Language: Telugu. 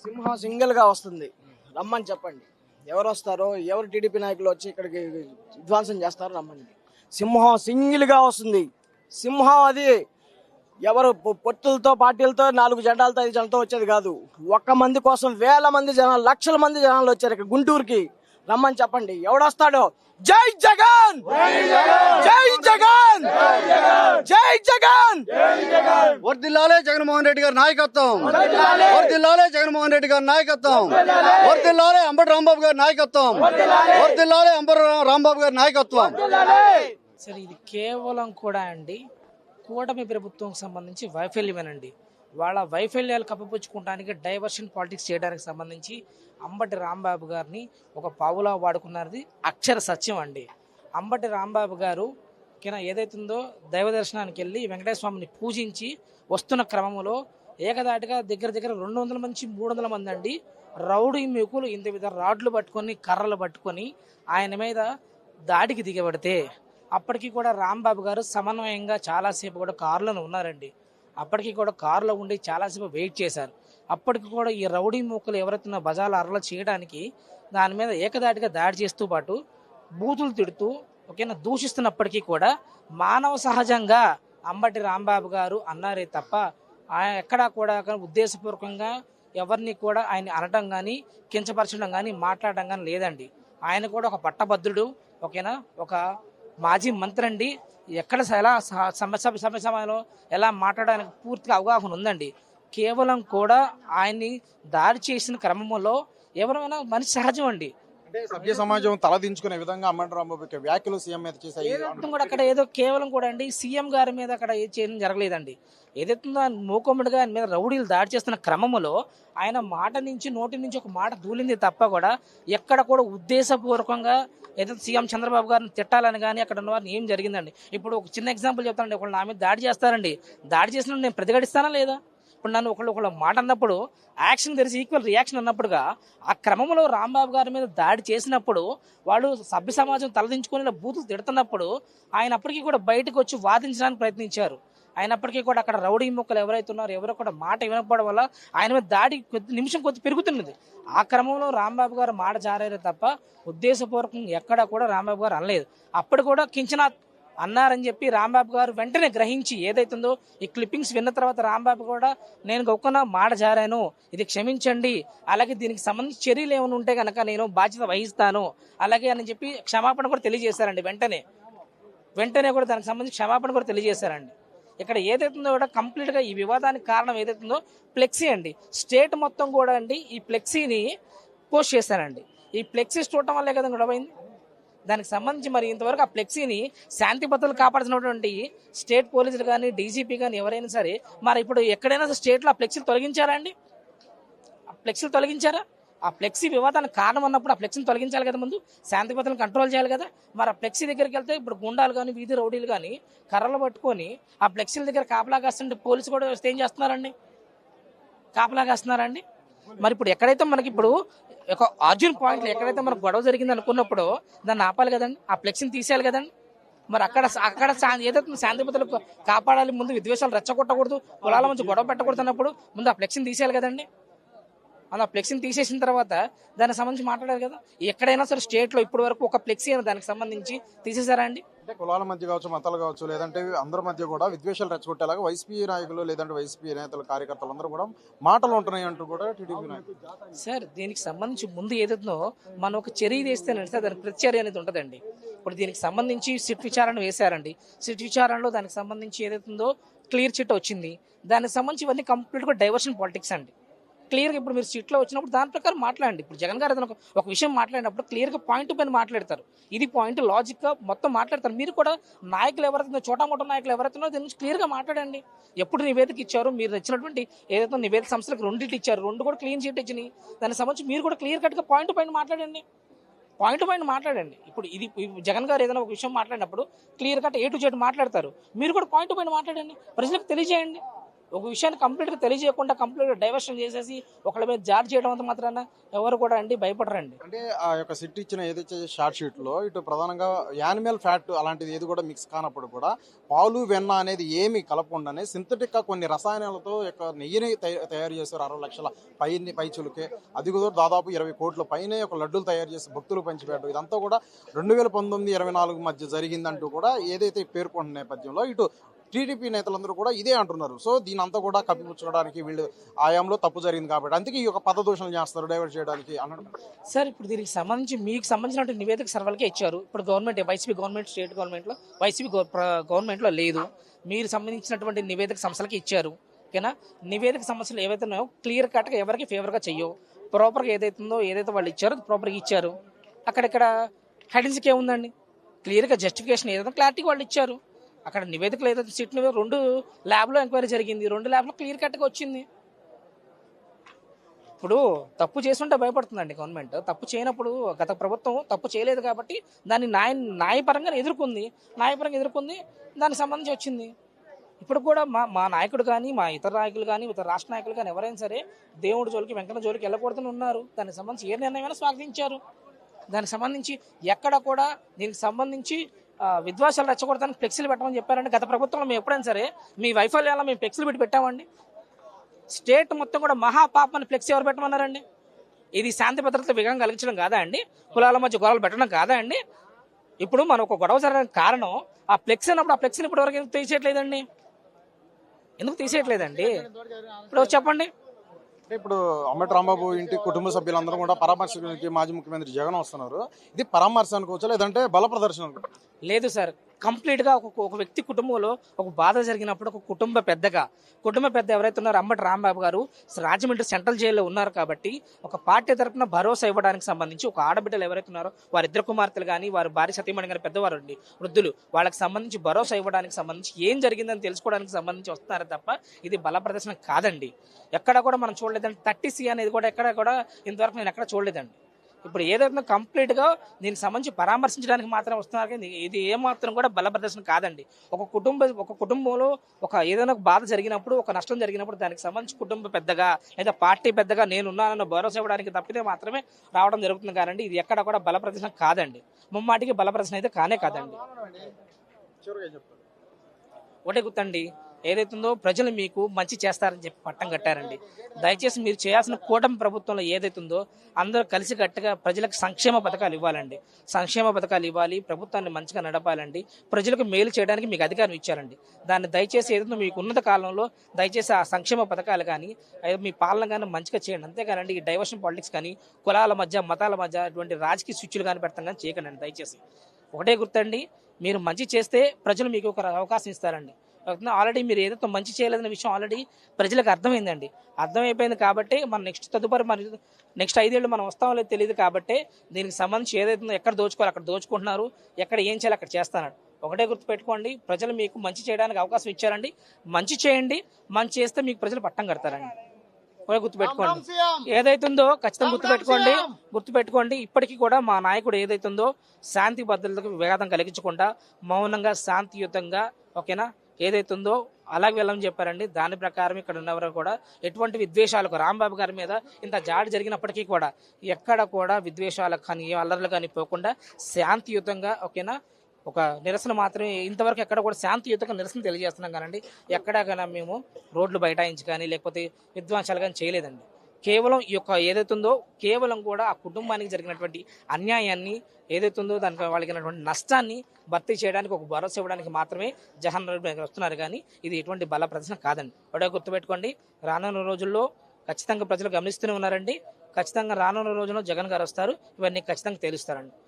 సింహం సింగిల్గా వస్తుంది. రమ్మని చెప్పండి. ఎవరు వస్తారో ఎవరు టీడీపీ నాయకులు వచ్చి ఇక్కడికి విధ్వంసం చేస్తారో రమ్మని. సింహం సింగిల్గా వస్తుంది. సింహం అది ఎవరు పొత్తులతో పార్టీలతో నాలుగు జెండాలతో ఐదు జెండాలతో వచ్చేది కాదు. ఒక్క మంది కోసం వేల మంది జనాలు లక్షల మంది జనాలు వచ్చారు ఇక్కడ గుంటూరుకి. రమ్మని చెప్పండి. ఎవడొస్తాడో? జై జగన్! జై జగన్! జై జగన్! వర్దిల్లాలే జగన్మోహన్ రెడ్డి గారి నాయకత్వం. వర్దిల్లాలే! జగన్మోహన్ రెడ్డి గారి నాయకత్వం. వర్దిల్లాలే! అంబటి రాంబాబు గారి నాయకత్వం. వర్దిల్లాలే! అంబటి రాంబాబు గారి నాయకత్వం. సరే ఇది కేవలం కూడా అండి కూటమి ప్రభుత్వం సంబంధించి వైఫల్యమేనండి. వాళ్ళ వైఫల్యాలు కప్పిపుచ్చుకోవడానికి డైవర్షన్ పాలిటిక్స్ చేయడానికి సంబంధించి అంబటి రాంబాబు గారిని ఒక పావులా వాడుకున్నది అక్షర సత్యం అండి. అంబటి రాంబాబు గారు కింద ఏదైతుందో దైవ దర్శనానికి వెళ్ళి వెంకటేశ్వర స్వామిని పూజించి వస్తున్న క్రమంలో ఏకదాటిగా దగ్గర దగ్గర రెండు వందల మంది మూడు వందల మంది అండి రౌడీ మెకులు ఇంత విధ రాడ్లు పట్టుకొని కర్రలు పట్టుకొని ఆయన మీద దాడికి దిగబడితే అప్పటికి కూడా రాంబాబు గారు సమన్వయంగా చాలాసేపు కూడా కారులను ఉన్నారండి. అప్పటికి కూడా కారులో ఉండి చాలాసేపు వెయిట్ చేశారు. అప్పటికి కూడా ఈ రౌడీ మూకలు ఎవరైతే బజార్ల అరలో చేయడానికి దాని మీద ఏకదాటిగా దాడి చేస్తూ పాటు బూతులు తిడుతూ ఓకేనా దూషిస్తున్నప్పటికీ కూడా మానవ సహజంగా అంబటి రాంబాబు గారు అన్నారే తప్ప ఆయన ఎక్కడా కూడా ఉద్దేశపూర్వకంగా ఎవరిని కూడా ఆయన అనడం కానీ కించపరచడం కానీ మాట్లాడడం కానీ లేదండి. ఆయన కూడా ఒక పట్టభద్రుడు ఓకేనా ఒక మాజీ మంత్రి అండి. ఎక్కడ ఎలా సమస్య సమయంలో ఎలా మాట్లాడడానికి పూర్తిగా అవగాహన ఉందండి. కేవలం కూడా ఆయన్ని దాడి చేసిన క్రమంలో ఎవరైనా మనిషి సహజం అండి. అంటే సభ్య సమాజం తలదించుకునే విధంగా అమ్మంటి రాంబాబు యొక్క వ్యాఖ్యలు సీఎం మీద ఏదైతే కూడా అక్కడ ఏదో కేవలం కూడా అండి. సీఎం గారి మీద అక్కడ ఏ చేయడం జరగలేదండి. ఏదైతుందో ఆయన మూకొమ్మడిగా ఆయన మీద రౌడీలు దాడి చేస్తున్న క్రమంలో ఆయన మాట నుంచి నోటి నుంచి ఒక మాట దూలింది తప్ప కూడా ఎక్కడ కూడా ఉద్దేశపూర్వకంగా ఏదైతే సీఎం చంద్రబాబు గారిని తిట్టాలని కానీ అక్కడ ఉన్న వారిని ఏం జరిగిందండి? ఇప్పుడు ఒక చిన్న ఎగ్జాంపుల్ చెప్తానండి. ఒకళ్ళు నా మీద దాడి చేస్తారండి. దాడి చేసిన నేను ప్రతిఘటిస్తానా లేదా? ఇప్పుడు నన్ను ఒకళ్ళు ఒకళ్ళు మాట అన్నప్పుడు యాక్షన్ తెలిసి ఈక్వల్ రియాక్షన్ అన్నప్పుడుగా ఆ క్రమంలో రాంబాబు గారి మీద దాడి చేసినప్పుడు వాళ్ళు సభ్య సమాజం తలదించుకొని బూతులు తిడుతున్నప్పుడు ఆయన అప్పటికీ కూడా బయటకు వచ్చి వాదించడానికి ప్రయత్నించారు. అయినప్పటికీ కూడా అక్కడ రౌడీ మొక్కలు ఎవరైతే ఉన్నారో ఎవరో కూడా మాట వినకపోవడం వల్ల ఆయన మీద దాడి కొద్ది నిమిషం కొద్ది పెరుగుతున్నది. ఆ క్రమంలో రాంబాబు గారు మాట జారారు తప్ప ఉద్దేశపూర్వకంగా ఎక్కడా కూడా రాంబాబు గారు అనలేదు. అప్పుడు కూడా కించిన అన్నారని చెప్పి రాంబాబు గారు వెంటనే గ్రహించి ఏదైతుందో ఈ క్లిప్పింగ్స్ విన్న తర్వాత రాంబాబు కూడా నేను గొప్పన మాట జారాను ఇది క్షమించండి అలాగే దీనికి సంబంధించి చర్యలు ఏమైనా ఉంటే కనుక నేను బాధ్యత వహిస్తాను అలాగే అని చెప్పి క్షమాపణ కూడా తెలియజేశారండి వెంటనే. వెంటనే కూడా దానికి సంబంధించి క్షమాపణ కూడా తెలియజేశారండి. ఇక్కడ ఏదైతుందో కూడా కంప్లీట్గా ఈ వివాదానికి కారణం ఏదైతుందో ఫ్లెక్సీ అండి. స్టేట్ మొత్తం కూడా అండి ఈ ఫ్లెక్సీని పోస్ట్ చేశారండి. ఈ ఫ్లెక్సీస్ చూడటం వల్లే కదా గొడవైంది. దానికి సంబంధించి మరి ఇంతవరకు ఆ ఫ్లెక్సీని శాంతి భద్రతలు కాపాడుతున్నటువంటి స్టేట్ పోలీసులు కానీ డీజీపీ కానీ ఎవరైనా సరే మరి ఇప్పుడు ఎక్కడైనా స్టేట్లో ఆ ఫ్లెక్సీలు తొలగించారా అండి? ఆ ఫ్లెక్సీలు తొలగించారా? ఆ ఫ్లెక్సీ వివాదానికి కారణం అన్నప్పుడు ఆ ఫ్లెక్సీని తొలగించాలి కదా ముందు శాంతి కంట్రోల్ చేయాలి కదా. మరి ఆ ఫ్లెక్సీ దగ్గరికి వెళ్తే ఇప్పుడు గుండాలు కానీ వీధి రౌడీలు కానీ కర్రలు పట్టుకొని ఆ ఫ్లెక్సీల దగ్గర కాపలా కాస్తుంటే పోలీసు కూడా ఏం చేస్తున్నారండి? కాపలా కాస్తున్నారండి? మరి ఇప్పుడు ఎక్కడైతే మనకి ఇప్పుడు ఒక అర్జున్ పాయింట్ ఎక్కడైతే మనకు గొడవ జరిగింది అనుకున్నప్పుడు దాన్ని ఆపాలి కదండి? ఆ ఫ్లెక్సీని తీసేయాలి కదండి? మరి అక్కడ అక్కడ ఏదైతే శాంతి భద్రతలు కాపాడాలి ముందు విద్వేషాలు రెచ్చగొట్టకూడదు కులాల మంచి గొడవ పెట్టకూడదు అన్నప్పుడు ముందు ఆ ఫ్లెక్సీని తీసేయాలి కదండి? అలా ఫ్లెక్సీని తీసేసిన తర్వాత దానికి సంబంధించి మాట్లాడారు కదా. ఎక్కడైనా సరే స్టేట్లో ఇప్పటి వరకు ఒక ఫ్లెక్సీ అని దానికి సంబంధించి తీసేశారా అండి? అంటే కులాల మధ్య కావచ్చు మతాలు కావచ్చు లేదంటే అందరి మధ్య కూడా విద్వేషాలు రెచ్చగొట్టేలాగా వైసీపీ నాయకులు లేదంటే వైసీపీ నేతలు కార్యకర్తలు అందరూ కూడా మాటలు ఉంటున్నాయి అంటూ కూడా టీడీపీ నాయకులు. సార్ దీనికి సంబంధించి ముందు ఏదైతుందో మనం ఒక చర్య వేస్తే నడిస్తే దానికి ప్రతిచర్య అనేది ఉంటుందండి. ఇప్పుడు దీనికి సంబంధించి సిట్ విచారణ వేశారండి. సిట్ విచారణలో దానికి సంబంధించి ఏదైతుందో క్లియర్ చిట్ వచ్చింది. దానికి సంబంధించి ఇవన్నీ కంప్లీట్గా డైవర్షన్ పాలిటిక్స్ అండి. క్లియర్గా ఇప్పుడు మీరు సీట్లో వచ్చినప్పుడు దాని ప్రకారం మాట్లాడండి. ఇప్పుడు జగన్ గారు ఏదైనా ఒక- విషయం మాట్లాడినప్పుడు క్లియర్గా పాయింట్ పైన మాట్లాడతారు. ఇది పాయింట్ లాజిక్గా మొత్తం మాట్లాడతారు. మీరు కూడా నాయకులు ఎవరైతే చోటామోటో నాయకులు ఎవరైతే దీని నుంచి క్లియర్గా మాట్లాడండి. ఎప్పుడు నివేదిక ఇచ్చారు మీరు ఇచ్చినటువంటి ఏదైతే నివేదిక సంస్థలకు రెండింటి ఇచ్చారు రెండు కూడా క్లీన్ షీట్ ఇచ్చినాయి. దానికి సంబంధించి మీరు కూడా క్లియర్ కట్గా పాయింట్ పైన మాట్లాడండి. పాయింట్ పాయింట్ మాట్లాడండి. ఇప్పుడు ఇది జగన్ గారు ఏదైనా ఒక విషయం మాట్లాడినప్పుడు clear cut A to Z మాట్లాడతారు. మీరు కూడా పాయింట్ పైన మాట్లాడండి. ప్రజలకు తెలియజేయండి. ఒక విషయాన్ని కంప్లీట్గా తెలియజేయకుండా కంప్లీట్గా డైవర్షన్ చేసేసి ఒకళ్ళ మీద జార్జ్ చేయడం అంత మాత్రాన ఎవరు కూడా అండి భయపడరండి. అంటే ఆ యొక్క సిట్ ఇచ్చిన ఏదైతే షార్ట్ షీట్లో ఇటు ప్రధానంగా యానిమల్ ఫ్యాట్ అలాంటిది ఏది కూడా మిక్స్ కానప్పుడు కూడా పాలు వెన్న అనేది ఏమి కలపకుండానే సింథటిక్గా కొన్ని రసాయనాలతో యొక్క నెయ్యిని తయారు చేశారు అరవై లక్షల పై పైచులకే అది కూడా దాదాపు ఇరవై కోట్ల పైనే ఒక లడ్డూలు తయారు చేసి భక్తులు పంచిపెట్టడం ఇదంతా కూడా రెండు వేల పంతొమ్మిది ఇరవై నాలుగు మధ్య జరిగిందంటూ కూడా ఏదైతే పేర్కొన్న నేపథ్యంలో ఇటు టీడీపీ నేతలందరూ కూడా ఇదే అంటున్నారు. సో దీనంతా కూడా కప్పిపుచ్చడానికి వీళ్ళు ఆయాంలో తప్పు జరిగింది కాబట్టి అందుకే ఈ యొక్క దూషణలు చేస్తారు డైవర్ట్ చేయడానికి అనడం సార్ ఇప్పుడు దీనికి సంబంధించి మీకు సంబంధించిన నివేదిక సర్వలకే ఇచ్చారు. ఇప్పుడు గవర్నమెంట్ వైసీపీ గవర్నమెంట్ స్టేట్ గవర్నమెంట్లో వైసీపీ ప్ర- గవర్నమెంట్లో లేదు. మీరు సంబంధించినటువంటి నివేదిక సంస్థలకి ఇచ్చారు. ఓకేనా? నివేదిక సమస్యలు ఏవైతే ఉన్నాయో క్లియర్ కట్గా ఎవరికి ఫేవర్గా చెయ్యవు. ప్రాపర్గా ఏదైతుందో ఏదైతే వాళ్ళు ఇచ్చారో ప్రాపర్గా ఇచ్చారు. అక్కడక్కడ హెడింగ్స్కి ఏముందండి? క్లియర్గా జస్టిఫికేషన్ ఏదైతే క్లారిటీ వాళ్ళు ఇచ్చారు. అక్కడ నివేదికలు ఏదైతే సిట్ రెండు ల్యాబ్లో ఎంక్వైరీ జరిగింది. రెండు ల్యాబ్లో క్లియర్ కట్గా వచ్చింది. ఇప్పుడు తప్పు చేస్తుంటే భయపడుతుందండి గవర్నమెంట్. తప్పు చేయనప్పుడు గత ప్రభుత్వం తప్పు చేయలేదు కాబట్టి దాన్ని న్యాయ న్యాయపరంగా ఎదుర్కొంది. న్యాయపరంగా ఎదుర్కొంది దానికి సంబంధించి వచ్చింది. ఇప్పుడు కూడా మా మా నాయకుడు కానీ మా ఇతర నాయకులు కానీ ఇతర రాష్ట్ర నాయకులు కానీ ఎవరైనా సరే దేవుడి జోలికి వెంకట జోలికి వెళ్ళకూడదని ఉన్నారు. దానికి సంబంధించి ఏ నిర్ణయమైనా స్వాగతించారు. దానికి సంబంధించి ఎక్కడ కూడా దీనికి సంబంధించి విద్వాసాలు రెచ్చగొడతానికి ఫ్లెక్సీలు పెట్టమని చెప్పారండి. గత ప్రభుత్వంలో మేము ఎప్పుడైనా సరే మీ వైఫల్యాల మేము ఫ్లెక్సీలు పెట్టి పెట్టామండి. స్టేట్ మొత్తం కూడా మహాపాపని ఫ్లెక్సీ ఎవరు పెట్టమన్నారండి? ఇది శాంతి భద్రత విఘం కలిగించడం కాదా అండి? కులాల మధ్య గొడవలు పెట్టడం కాదా అండి? ఇప్పుడు మనం ఒక గొడవ జరగడానికి కారణం ఆ ఫ్లెక్సీ అన్నప్పుడు ఆ ఫ్లెక్సీని ఇప్పుడు వరకు ఎందుకు తీసేయట్లేదండి? ఎందుకు తీసేయట్లేదండి? ఇప్పుడు చెప్పండి. ఇప్పుడు అంబటి రాంబాబు ఇంటి కుటుంబ సభ్యులందరూ కూడా పరామర్శకి మాజీ ముఖ్యమంత్రి జగన్ వస్తున్నారు. ఇది పరామర్శ అనుకోవచ్చా లేదంటే బల ప్రదర్శన లేదు సార్. కంప్లీట్గా ఒక ఒక వ్యక్తి కుటుంబంలో ఒక బాధ జరిగినప్పుడు ఒక కుటుంబ పెద్దగా కుటుంబ పెద్ద ఎవరైతే ఉన్నారో అంబటి రాంబాబు గారు రాజమండ్రి సెంట్రల్ జైల్లో ఉన్నారు కాబట్టి ఒక పార్టీ తరపున భరోసా ఇవ్వడానికి సంబంధించి ఒక ఆడబిడ్డలు ఎవరైతే ఉన్నారో వారి ఇద్దరు కుమార్తెలు కానీ వారి భార్య సతీమణి గారి పెద్దవారు అండి వృద్ధులు వాళ్ళకి సంబంధించి భరోసా ఇవ్వడానికి సంబంధించి ఏం జరిగిందని తెలుసుకోవడానికి సంబంధించి వస్తున్నారు తప్ప ఇది బల ప్రదర్శన కాదండి. ఎక్కడ కూడా మనం చూడలేదండి. థర్టీ సి అనేది కూడా ఎక్కడ కూడా ఇంతవరకు నేను ఎక్కడ చూడలేదండి. ఇప్పుడు ఏదైతే కంప్లీట్గా దీనికి సంబంధించి పరామర్శించడానికి మాత్రం వస్తున్నారు కానీ ఇది ఏమాత్రం కూడా బల ప్రదర్శన కాదండి. ఒక కుటుంబ ఒక కుటుంబంలో ఒక ఏదైనా ఒక బాధ జరిగినప్పుడు ఒక నష్టం జరిగినప్పుడు దానికి సంబంధించి కుటుంబ పెద్దగా లేదా పార్టీ పెద్దగా నేను ఉన్నానన్న భరోసా ఇవ్వడానికి తప్పితే మాత్రమే రావడం జరుగుతుంది కానండి. ఇది ఎక్కడ కూడా బల ప్రదర్శన కాదండి. ముమ్మాటికి బల ప్రదర్శన అయితే కానే కాదండి. ఒకటే గుర్తండి. ఏదైతుందో ప్రజలు మీకు మంచి చేస్తారని చెప్పి పట్టం కట్టారండి. దయచేసి మీరు చేయాల్సిన కూటమి ప్రభుత్వంలో ఏదైతుందో అందరూ కలిసి కట్టుగా ప్రజలకు సంక్షేమ పథకాలు ఇవ్వాలండి. సంక్షేమ పథకాలు ఇవ్వాలి ప్రభుత్వాన్ని మంచిగా నడపాలండి. ప్రజలకు మేలు చేయడానికి మీకు అధికారం ఇచ్చారండి. దాన్ని దయచేసి ఏదైతే మీకు ఉన్నత కాలంలో దయచేసి ఆ సంక్షేమ పథకాలు కానీ మీ పాలన కానీ మంచిగా చేయండి. అంతేకానండి ఈ డైవర్షన్ పాలిటిక్స్ కానీ కులాల మధ్య మతాల మధ్య అటువంటి రాజకీయ స్విచ్లు కానీ పెడతాం కానీ చేయకండి. దయచేసి ఒకటే గుర్తండి మీరు మంచి చేస్తే ప్రజలు మీకు ఒక అవకాశం ఇస్తారండి. ఆల్రెడీ మీరు ఏదైతే మంచి చేయలేదన్న విషయం ఆల్రెడీ ప్రజలకు అర్థమైందండి. అర్థమైపోయింది కాబట్టి మన నెక్స్ట్ తదుపరి మరి నెక్స్ట్ ఐదేళ్ళు మనం వస్తామో లేదో తెలియదు కాబట్టి దీనికి సంబంధించి ఏదైతే ఉందో ఎక్కడ దోచుకోవాలి అక్కడ దోచుకుంటున్నారు ఎక్కడ ఏం చేయాలి అక్కడ చేస్తాను ఒకటే గుర్తు పెట్టుకోండి ప్రజలు మీకు మంచి చేయడానికి అవకాశం ఇచ్చారండి. మంచి చేయండి మంచి చేస్తే మీకు ప్రజలు పట్టం కడతారండి. ఒకటే గుర్తు పెట్టుకోండి ఏదైతుందో ఖచ్చితంగా గుర్తుపెట్టుకోండి. గుర్తుపెట్టుకోండి ఇప్పటికీ కూడా మా నాయకుడు ఏదైతుందో శాంతి భద్రతకు విఘాతం కలిగించకుండా మౌనంగా శాంతియుతంగా ఓకేనా? ఏదైతుందో అలాగే వెళ్ళమని చెప్పారండి. దాని ప్రకారం ఇక్కడ ఉన్నవారు కూడా ఎటువంటి విద్వేషాలకు రాంబాబు గారి మీద ఇంత జాడి జరిగినప్పటికీ కూడా ఎక్కడ కూడా విద్వేషాలకు కానీ ఏ అల్లర్లు కానీ పోకుండా శాంతియుతంగా ఓకేనా? ఒక నిరసన మాత్రమే ఇంతవరకు ఎక్కడ కూడా శాంతియుతంగా నిరసన తెలియజేస్తున్నాం కానండి. ఎక్కడా మేము రోడ్లు బైఠాయించి కానీ లేకపోతే విధ్వంసాలు కానీ చేయలేదండి. కేవలం ఈ యొక్క ఏదైతుందో కేవలం కూడా ఆ కుటుంబానికి జరిగినటువంటి అన్యాయాన్ని ఏదైతుందో దానికి వాళ్ళకి నష్టాన్ని భర్తీ చేయడానికి ఒక భరోసా ఇవ్వడానికి మాత్రమే జగన్ రెడ్డి వస్తున్నారు. కానీ ఇది ఎటువంటి బల ప్రదర్శన కాదండి. ఒకటే గుర్తుపెట్టుకోండి రానున్న రోజుల్లో ఖచ్చితంగా ప్రజలు గమనిస్తూనే ఉన్నారండి. ఖచ్చితంగా రానున్న రోజుల్లో జగన్ గారు వస్తారు. ఇవన్నీ ఖచ్చితంగా తేలుస్తారండి.